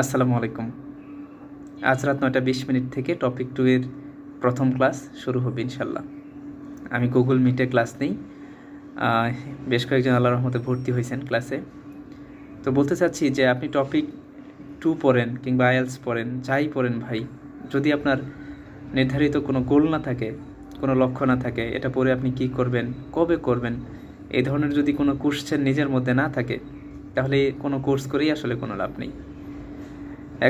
আসসালামু আলাইকুম। আজ রাত নয়টা বিশ মিনিট থেকে টপিক টু এর প্রথম ক্লাস শুরু হবে ইনশাল্লাহ আমি গুগল মিটে ক্লাস নেই। বেশ কয়েকজন আল্লাহ রহমতে ভর্তি হয়েছেন ক্লাসে। তো বলতে চাচ্ছি যে আপনি টপিক টু পড়েন কিংবা আইএলস পড়েন, যাই পড়েন ভাই, যদি আপনার নির্ধারিত কোনো গোল না থাকে, কোনো লক্ষ্য না থাকে, এটা পড়ে আপনি কি করবেন, কবে করবেন এই ধরনের যদি কোনো কোশ্চেন নিজের মধ্যে না থাকে, তাহলে কোনো কোর্স করেই আসলে কোনো লাভ নেই।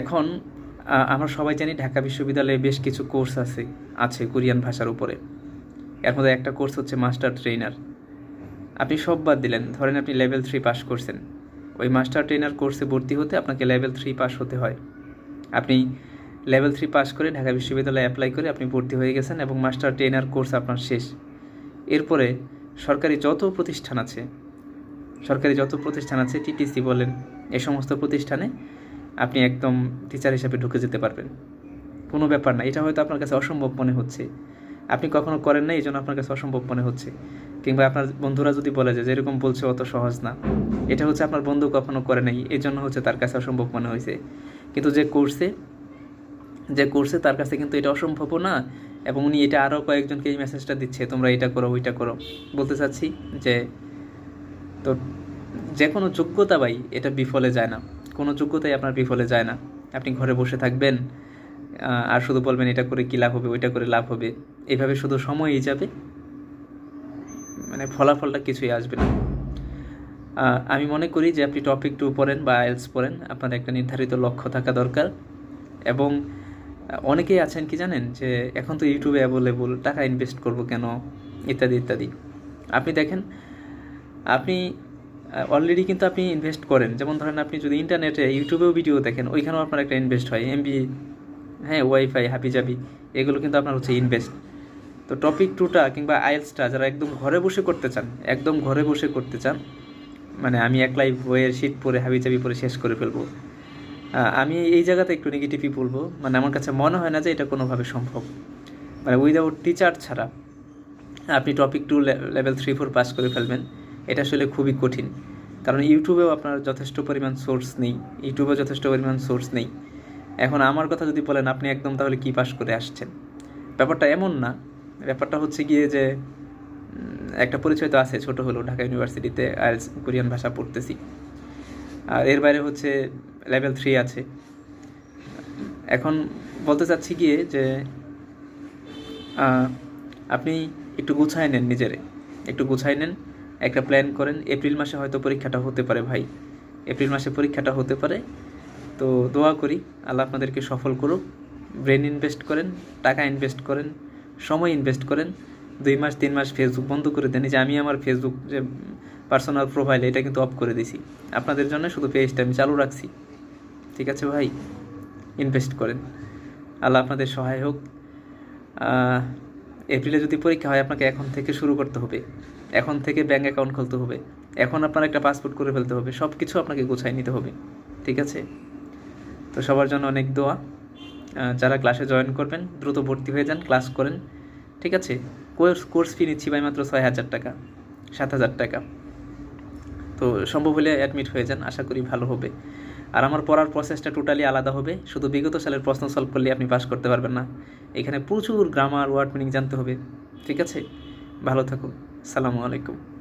এখন আমরা সবাই জানি ঢাকা বিশ্ববিদ্যালয়ে বেশ কিছু কোর্স আছে আছে কোরিয়ান ভাষার উপরে। এর মধ্যে একটা কোর্স হচ্ছে মাস্টার ট্রেনার আপনি সব বাদ দিলেন, ধরেন আপনি লেভেল থ্রি পাস করছেন। ওই মাস্টার ট্রেনার কোর্সে ভর্তি হতে আপনাকে লেভেল থ্রি পাস হতে হয়। আপনি লেভেল থ্রি পাস করে ঢাকা বিশ্ববিদ্যালয়ে অ্যাপ্লাই করে আপনি ভর্তি হয়ে গেছেন এবং মাস্টার ট্রেনার কোর্স আপনার শেষ। এরপরে সরকারি যত প্রতিষ্ঠান আছে, সরকারি যত প্রতিষ্ঠান আছে, টিটিসি বলেন, এ সমস্ত প্রতিষ্ঠানে আপনি একদম টিচার হিসেবে ঢুকে যেতে পারবেন। কোনো ব্যাপার না, এটা হয়তো আপনার কাছে অসম্ভব মনে হচ্ছে। আপনি কখনো করেন না এই জন্য আপনার কাছে অসম্ভব মনে হচ্ছে। কিংবা আপনার বন্ধুরা যদি বলে যে, যেরকম বলছে, অত সহজ না। এটা হচ্ছে আপনার বন্ধু কখনো করে নাই, এই জন্য হচ্ছে তার কাছে অসম্ভব মনে হয়েছে। কিন্তু যে কোর্সে যে কোর্সে তার কাছে কিন্তু এটা অসম্ভবও না, এবং উনি এটা আরও কয়েকজনকে এই মেসেজটা দিচ্ছে, তোমরা এটা করো, ওইটা করো। বলতে চাচ্ছি যে, তো যে কোনো যোগ্যতা ভাই, এটা বিফলে যায় না। কোনো যোগ্যতাই আপনার বিফলে যায় না। আপনি ঘরে বসে থাকবেন আর শুধু বলবেন, এটা করে কী লাভ হবে? ওইটা করে লাভ হবে। এভাবে শুধু সময়ই যাবে। মানে ফলাফলটা কিছুই আসবে না। আমি মনে করি যে আপনি টপিক টু পড়েন বা আইএলস পড়েন, আপনার একটা নির্ধারিত লক্ষ্য থাকা দরকার। এবং অনেকেই আছেন কি জানেন যে এখন তো ইউটিউবে অ্যাভেলেবল টাকা ইনভেস্ট করব কেন? ইত্যাদি ইত্যাদি। আপনি দেখেন, আপনি অলরেডি কিন্তু আপনি ইনভেস্ট করেন। যেমন ধরেন আপনি যদি ইন্টারনেটে ইউটিউবেও ভিডিও দেখেন, ওইখানেও আপনার একটা ইনভেস্ট হয়। এমবি হ্যাঁ ওয়াইফাই হাবিজাবি, এগুলো কিন্তু আপনার হচ্ছে ইনভেস্ট তো টপিক টুটা কিংবা আইএলসটা যারা একদম ঘরে বসে করতে চান, একদম ঘরে বসে করতে চান মানে আমি একলাই বইয়ের শীত পরে হাবিজাবি পরে শেষ করে ফেলব। আমি এই জায়গাতে একটু নেগেটিভই বলব। মানে আমার কাছে মনে হয় না যে এটা কোনোভাবে সম্ভব। মানে উইদাউট টিচার ছাড়া আপনি topic two level three four pass করে ফেলবেন। এটা আসলে খুবই কঠিন। কারণ ইউটিউবেও আপনার যথেষ্ট পরিমাণ সোর্স নেই, ইউটিউবেও যথেষ্ট পরিমাণ সোর্স নেই। এখন আমার কথা যদি বলেন, আপনি একদম তাহলে কি পাস করে আসছেন? ব্যাপারটা এমন না, ব্যাপারটা হচ্ছে গিয়ে যে একটা পরিচয় তো আছে, ছোট হলো ঢাকা ইউনিভার্সিটিতে আর কোরিয়ান ভাষা পড়তেছি। আর এর বাইরে হচ্ছে লেভেল থ্রি আছে। এখন বলতে চাচ্ছি গিয়ে যে আপনি একটু গুছাই নেন নিজেরে। একটু গুছাই নেন একটা প্ল্যান করেন এপ্রিল মাসে হয়তো পরীক্ষাটা হতে পারে ভাই। এপ্রিল মাসে পরীক্ষাটা হতে পারে। তো দোয়া করি, আল্লাহ আপনাদেরকে সফল করুক। ব্রেন ইনভেস্ট করেন, টাকা ইনভেস্ট করেন, সময় ইনভেস্ট করেন। দুই মাস, তিন মাস ফেসবুক বন্ধ করে দেন। যে আমি আমার ফেসবুক যে পার্সোনাল প্রোফাইল এটা কিন্তু অফ করে দিছি। আপনাদের জন্য শুধু পেজটা আমি চালু রাখছি। ঠিক আছে ভাই? ইনভেস্ট করেন। আল্লাহ আপনাদের সহায় হোক। এপ্রিলে যদি পরীক্ষা হয়, আপনাকে এখন থেকে শুরু করতে হবে। এখন থেকে ব্যাঙ্ক অ্যাকাউন্ট খুলতে হবে। এখন আপনার একটা পাসপোর্ট করে ফেলতে হবে সব কিছু আপনাকে গুছাই নিতে হবে, ঠিক আছে? তো সবার জন্য অনেক দোয়া। যারা ক্লাসে জয়েন করবেন, দ্রুত ভর্তি হয়ে যান ক্লাস করেন, ঠিক আছে? কোর্স কোর্স ফি নিচ্ছি ভাই মাত্র ছয় হাজার টাকা সাত হাজার টাকা। তো সম্ভব হলে অ্যাডমিট হয়ে যান, আশা করি ভালো হবে। আর আমার পড়ার প্রসেসটা টোটালি আলাদা হবে, শুধু বিগত সালের প্রশ্ন সলভ করলে আপনি পাস করতে পারবেন না। এখানে প্রচুর গ্রামার ওয়ার্ড মিনিং জানতে হবে, ঠিক আছে? ভালো থাকুন। সালামু আলাইকুম।